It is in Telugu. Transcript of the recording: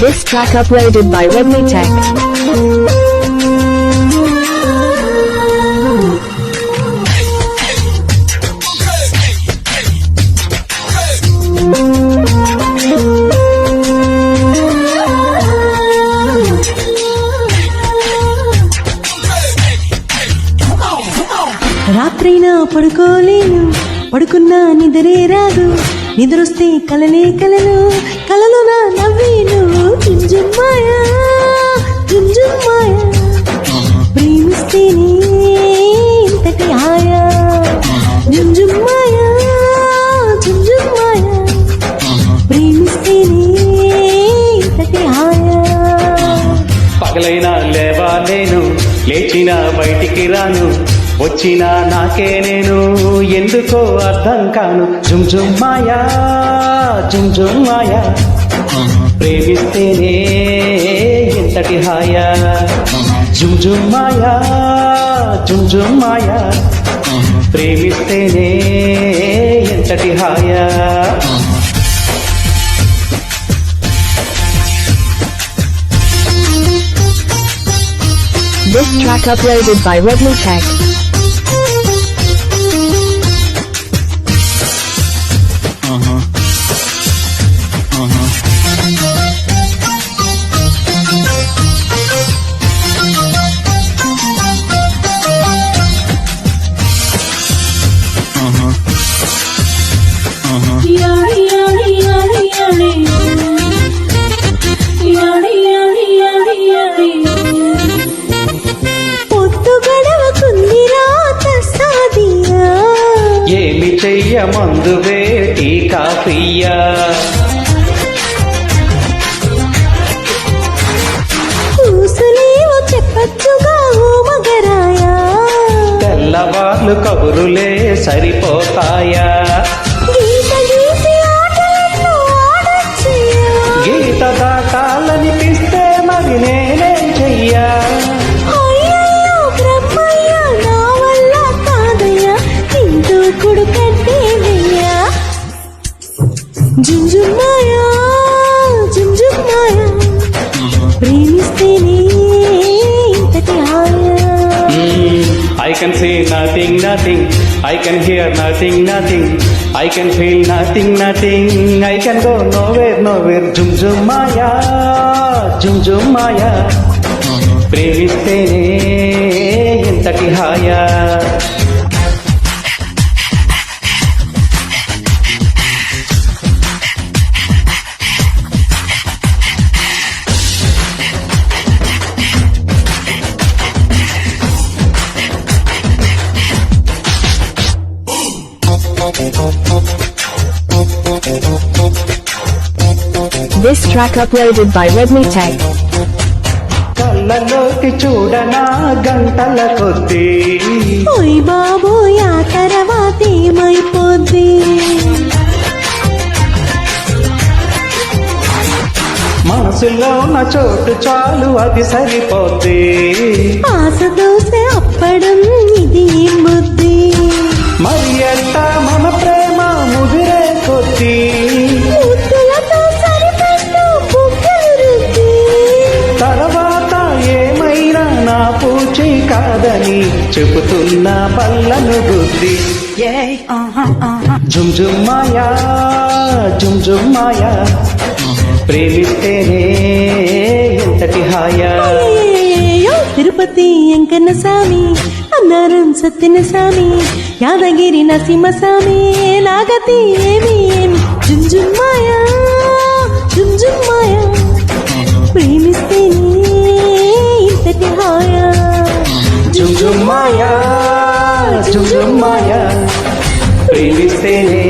This track uploaded by Redmi Tech. రాత్రైనా పడుకోలేను. పడుకున్నా నిద్రే రాదు. నిద్రొస్తే కలలే కలలు. కలలు నా నవ్వేను జుంజుమ్మాయా జుంజుమ్మాయా ప్రేమిస్తేనే ఇంతటి హాయా. జుంజుమ్మాయా జుంజుమ్మాయా ప్రేమిస్తేనే ఇంతటి హాయా. పగలైనా లేవాలేను లేచిన బయటికి రాను. వచ్చినా నాకే నేను ఎందుకో అర్థం కాను. జుమ్ జుమ్ మాయా జుమ్ జుమ్ మాయా. ప్రేమిస్తేనే ఎంతటి హాయా. జుమ్ జుమ్ మాయా జుమ్ జుమ్ మాయా. ప్రేమిస్తేనే ఎంతటి హాయా. This track uploaded by Redmi Tech. చెయ్య మందు టీ కాఫీయా తెల్లవార్లు కబురులే సరిపోతాయా. say nothing, nothing. I can hear nothing, nothing. I can feel nothing, nothing. I can go nowhere, nowhere. Jum jum maya, jum jum maya. ప్రేమిస్తేనే ఇంతకి haya This track uploaded by Redmi Tech. కళ్ళలోకి చూడనా గంటల కొద్దీ. ఓయ్ బాబోయ్ ఆ తర్వాత ఏమైపోద్ది మనసులో ఉన్న చోటు చాలు అది సరిపోద్ది. ఆశ దోసె అప్పడం ఇది బుద్ధి? చెబుతున్నా బల్లను రుద్ది జుంజుమ్మాయా జుంజుమ్మాయా ప్రేమిస్తేనే ఇంతటి హాయా. తిరుపతి ఎంకన్న స్వామి అన్నారం సత్యన స్వామి యాదగిరి నరసింహ స్వామి నాగతి ఏమి జుజుమ్మాయ జుజుమ్మాయ ప్రేమిస్తేనే